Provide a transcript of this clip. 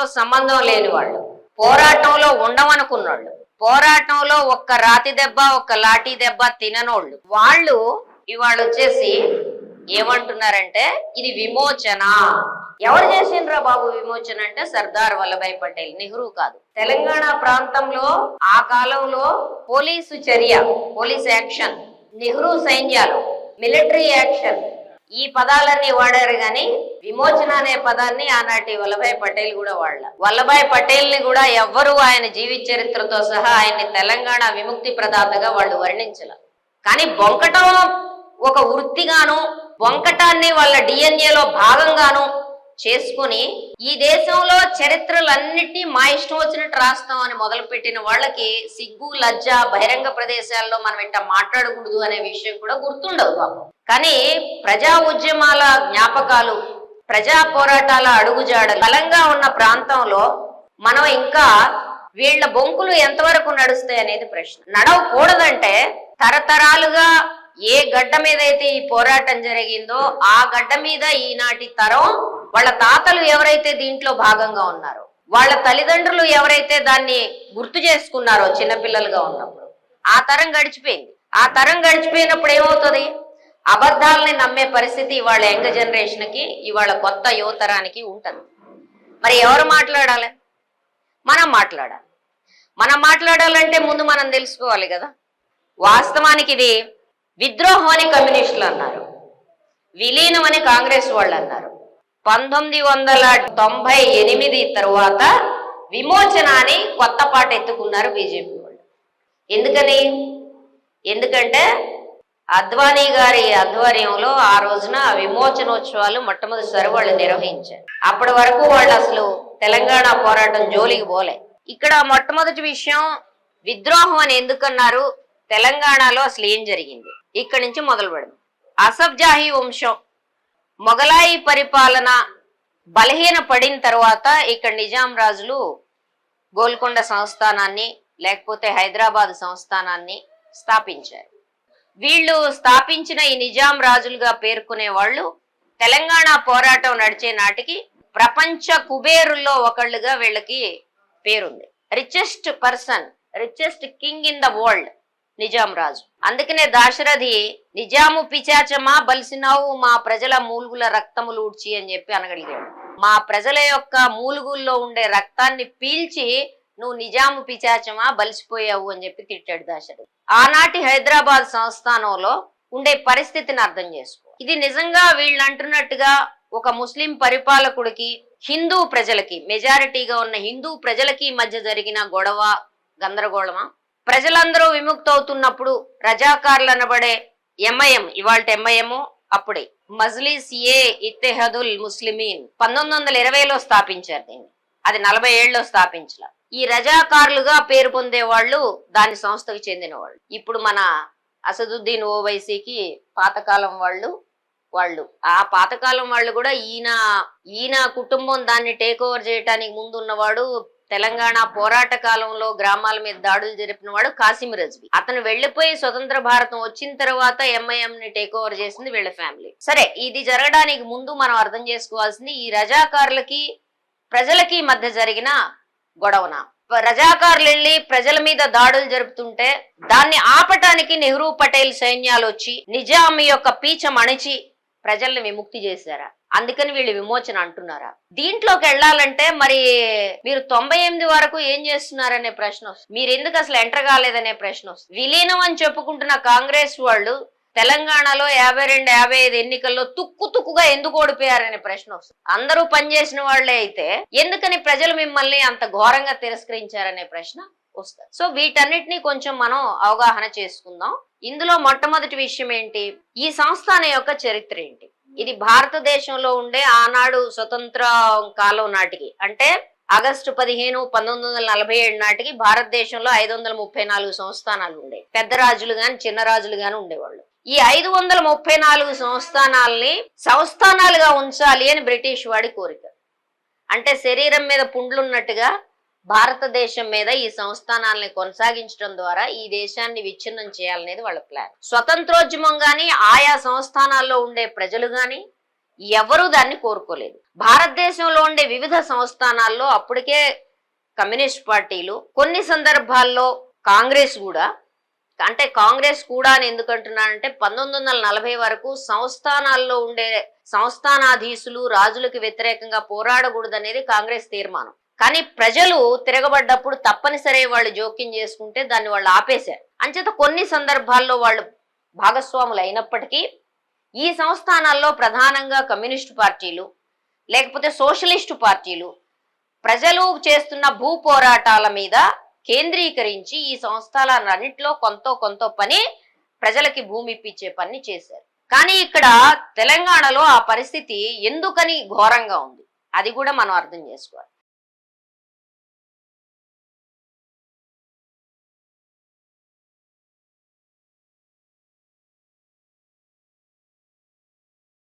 పోరాటంతో సంబంధం లేని వాళ్ళు పోరాటంలో ఉండమనుకున్నోళ్ళు. పోరాటంలో ఒక్క రాతి దెబ్బ ఒక్క లాఠీ దెబ్బ తిననోళ్ళు. వాళ్ళు ఇవాళ వచ్చేసి ఏమంటున్నారంటే ఇది విమోచన. ఎవరు చేసిండ్రా బాబు విమోచన అంటే? సర్దార్ వల్లభాయ్ పటేల్. నెహ్రూ కాదు. తెలంగాణ ప్రాంతంలో ఆ కాలంలో పోలీసు చర్య పోలీస్ యాక్షన్. నెహ్రూ సైన్యాలు మిలిటరీ యాక్షన్. ఈ పదాలన్నీ వాడారు గాని విమోచన అనే పదాన్ని ఆనాటి వల్లభాయ్ పటేల్ కూడా వాడాల. వల్లభాయ్ పటేల్ని కూడా ఎవ్వరూ ఆయన జీవిత చరిత్రతో సహా ఆయన్ని తెలంగాణ విముక్తి ప్రదాతగా వాళ్ళు వర్ణించల. కానీ బొంకటం ఒక వృత్తిగాను బొంకటాన్ని వాళ్ళ డిఎన్ఏలో భాగంగాను చేసుకుని ఈ దేశంలో చరిత్రలన్నిటినీ మా ఇష్టం వచ్చినట్టు రాస్తాం అని మొదలుపెట్టిన వాళ్ళకి సిగ్గు లజ్జ బహిరంగ ప్రదేశాల్లో మనం ఇంట మాట్లాడకూడదు అనే విషయం కూడా గుర్తుండదు పాపం. కానీ ప్రజా ఉద్యమాల జ్ఞాపకాలు ప్రజా పోరాటాల అడుగుజాడలు బలంగా ఉన్న ప్రాంతంలో మనం ఇంకా వీళ్ళ బొంకులు ఎంతవరకు నడుస్తాయి అనేది ప్రశ్న. నడవకూడదంటే తరతరాలుగా ఏ గడ్డ మీద అయితే ఈ పోరాటం జరిగిందో ఆ గడ్డ మీద ఈనాటి తరం వాళ్ళ తాతలు ఎవరైతే దీంట్లో భాగంగా ఉన్నారో వాళ్ళ తల్లిదండ్రులు ఎవరైతే దాన్ని గుర్తు చేసుకున్నారో చిన్నపిల్లలుగా ఉన్నప్పుడు ఆ తరం గడిచిపోయింది. ఆ తరం గడిచిపోయినప్పుడు ఏమవుతుంది? అబద్ధాలని నమ్మే పరిస్థితి ఇవాళ యంగ్ జనరేషన్కి ఇవాళ కొత్త యువతరానికి ఉంటుంది. మరి ఎవరు మాట్లాడాలి? మనం మాట్లాడాలి. మనం మాట్లాడాలంటే ముందు మనం తెలుసుకోవాలి కదా. వాస్తవానికి ఇది విద్రోహం అని కమ్యూనిస్టులు అన్నారు. విలీనం అని కాంగ్రెస్ వాళ్ళు అన్నారు. పంతొమ్మిది వందల తొంభై ఎనిమిది తరువాత విమోచన అని కొత్త పాట ఎత్తుకున్నారు బీజేపీ వాళ్ళు. ఎందుకని? ఎందుకంటే అద్వానీ గారి ఆధ్వర్యంలో ఆ రోజున విమోచనోత్సవాలు మొట్టమొదటిసారి వాళ్ళు నిర్వహించారు. అప్పటి వరకు వాళ్ళు అసలు తెలంగాణ పోరాటం జోలికి పోలే. ఇక్కడ మొట్టమొదటి విషయం విద్రోహం అని ఎందుకన్నారు? తెలంగాణలో అసలు ఏం జరిగింది? ఇక్కడి నుంచి మొదలు పెడదాం అసబ్జాహీ వంశం మొఘలాయి పరిపాలన బలహీన పడిన తర్వాత ఇక్కడ నిజాం రాజులు గోల్కొండ సంస్థానాన్ని లేకపోతే హైదరాబాద్ సంస్థానాన్ని స్థాపించారు. వీళ్ళు స్థాపించిన ఈ నిజాం రాజులుగా పేర్కొనే వాళ్ళు తెలంగాణ పోరాటం నడిచే నాటికి ప్రపంచ కుబేరుల్లో ఒకళ్ళుగా వీళ్ళకి పేరుంది. Richest person richest king in the world Nizam రాజు. అందుకనే దాశరథి నిజాము పిచాచమా బలిసినావు మా ప్రజల మూలుగుల రక్తములు ఊడ్చి అని చెప్పి అనగలిగాడు. మా ప్రజల యొక్క మూలుగుల్లో ఉండే రక్తాన్ని పీల్చి నువ్వు నిజాము పిచాచమా బలిసిపోయావు అని చెప్పి తిట్టాడు దాశరథి. ఆనాటి హైదరాబాద్ సంస్థానంలో ఉండే పరిస్థితిని అర్థం చేసుకో. ఇది నిజంగా వీళ్ళు అంటున్నట్టుగా ఒక ముస్లిం పరిపాలకుడికి హిందూ ప్రజలకి మెజారిటీగా ఉన్న హిందూ ప్రజలకి మధ్య జరిగిన గొడవ గందరగోళమా? ప్రజలందరూ విముక్తవుతున్నప్పుడు రజాకార్లు అనబడే ఎంఐఎం ఇవాళ ఎంఐఎం అప్పుడే. మజ్లిస్ ఏ ఇత్తెహదుల్ ముస్లిమీన్ పంతొమ్మిది వందల ఇరవైలో స్థాపించారు దీన్ని. అది నలభై ఏళ్ళలో స్థాపించాల. ఈ రజాకారులుగా పేరు పొందే వాళ్ళు దాని సంస్థకు చెందిన వాళ్ళు ఇప్పుడు మన అసదుద్దీన్ ఓవైసీకి పాతకాలం వాళ్ళు వాళ్ళు. ఆ పాతకాలం వాళ్ళు కూడా ఈయన ఈయన కుటుంబం దాన్ని టేక్ ఓవర్ చేయడానికి ముందు ఉన్నవాడు తెలంగాణ పోరాట కాలంలో గ్రామాల మీద దాడులు జరిపిన వాడు కాసిం రజ్వి. అతను వెళ్ళిపోయి స్వతంత్ర భారతం వచ్చిన తర్వాత ఎంఐఎం ని టేక్ ఓవర్ చేసింది వీళ్ళ ఫ్యామిలీ సరే ఇది జరగడానికి ముందు మనం అర్థం చేసుకోవాల్సింది ఈ రజాకారులకి ప్రజలకి మధ్య జరిగిన గొడవన? రజాకారులు వెళ్ళి ప్రజల మీద దాడులు జరుపుతుంటే దాన్ని ఆపటానికి నెహ్రూ పటేల్ సైన్యాలు వచ్చి నిజాం యొక్క పీచం అణిచి ప్రజల్ని విముక్తి చేశారా? అందుకని వీళ్ళు విమోచన అంటున్నారా? దీంట్లోకి వెళ్ళాలంటే మరి మీరు తొంభై ఎనిమిది వరకు ఏం చేస్తున్నారనే ప్రశ్న వస్తుంది. మీరు ఎందుకు అసలు ఎంటర్ కాలేదనే ప్రశ్న వస్తుంది. విలీనం అని చెప్పుకుంటున్న కాంగ్రెస్ వాళ్ళు తెలంగాణలో యాభై రెండు యాభై ఐదు ఎన్నికల్లో తుక్కు తుక్కుగా ఎందుకు ఓడిపోయారనే ప్రశ్న వస్తుంది. అందరూ పనిచేసిన వాళ్ళే అయితే ఎందుకని ప్రజలు మిమ్మల్ని అంత ఘోరంగా తిరస్కరించారనే ప్రశ్న వస్తుంది. సో వీటన్నిటిని కొంచెం మనం అవగాహన చేసుకుందాం. ఇందులో మొట్టమొదటి విషయం ఏంటి? ఈ సంస్థాన యొక్క చరిత్ర ఏంటి? ఇది భారతదేశంలో ఉండే ఆనాడు స్వతంత్ర కాలం నాటికి. అంటే ఆగస్టు పదిహేను పంతొమ్మిది వందల నలభై ఏడు నాటికి భారతదేశంలో ఐదు వందల ముప్పై నాలుగు సంస్థానాలు ఉండే పెద్ద రాజులు గాని చిన్న రాజులు గాని ఉండేవాళ్ళు. ఈ ఐదు వందల ముప్పై నాలుగు సంస్థానాల్ని సంస్థానాలుగా ఉంచాలి అని బ్రిటిష్ వాడి కోరిక. అంటే శరీరం మీద పుండ్లున్నట్టుగా భారతదేశం మీద ఈ సంస్థానాల్ని కొనసాగించడం ద్వారా ఈ దేశాన్ని విచ్ఛిన్నం చేయాలనేది వాళ్ళ ప్లాన్. స్వతంత్రోద్యమం గాని ఆయా సంస్థానాల్లో ఉండే ప్రజలు గాని ఎవరూ దాన్ని కోరుకోలేదు. భారతదేశంలో ఉండే వివిధ సంస్థానాల్లో అప్పటికే కమ్యూనిస్ట్ పార్టీలు కొన్ని సందర్భాల్లో కాంగ్రెస్ కూడా అంటే కాంగ్రెస్ కూడా అని ఎందుకంటున్నానంటే పంతొమ్మిది వందల నలభై వరకు సంస్థానాల్లో ఉండే సంస్థానాధీశులు రాజులకు వ్యతిరేకంగా పోరాడకూడదనేది కాంగ్రెస్ తీర్మానం. కానీ ప్రజలు తిరగబడ్డప్పుడు తప్పనిసరి వాళ్ళు జోక్యం చేసుకుంటే దాన్ని వాళ్ళు ఆపేశారు. అంచేత కొన్ని సందర్భాల్లో వాళ్ళు భాగస్వాములు అయినప్పటికీ ఈ సంస్థానాల్లో ప్రధానంగా కమ్యూనిస్టు పార్టీలు లేకపోతే సోషలిస్టు పార్టీలు ప్రజలు చేస్తున్న భూ పోరాటాల మీద కేంద్రీకరించి ఈ సంస్థలన్నింటిలో కొంత కొంత పని ప్రజలకి భూమి ఇప్పించే పని చేశారు. కానీ ఇక్కడ తెలంగాణలో ఆ పరిస్థితి ఎందుకని ఘోరంగా ఉంది? అది కూడా మనం అర్థం చేసుకోవాలి.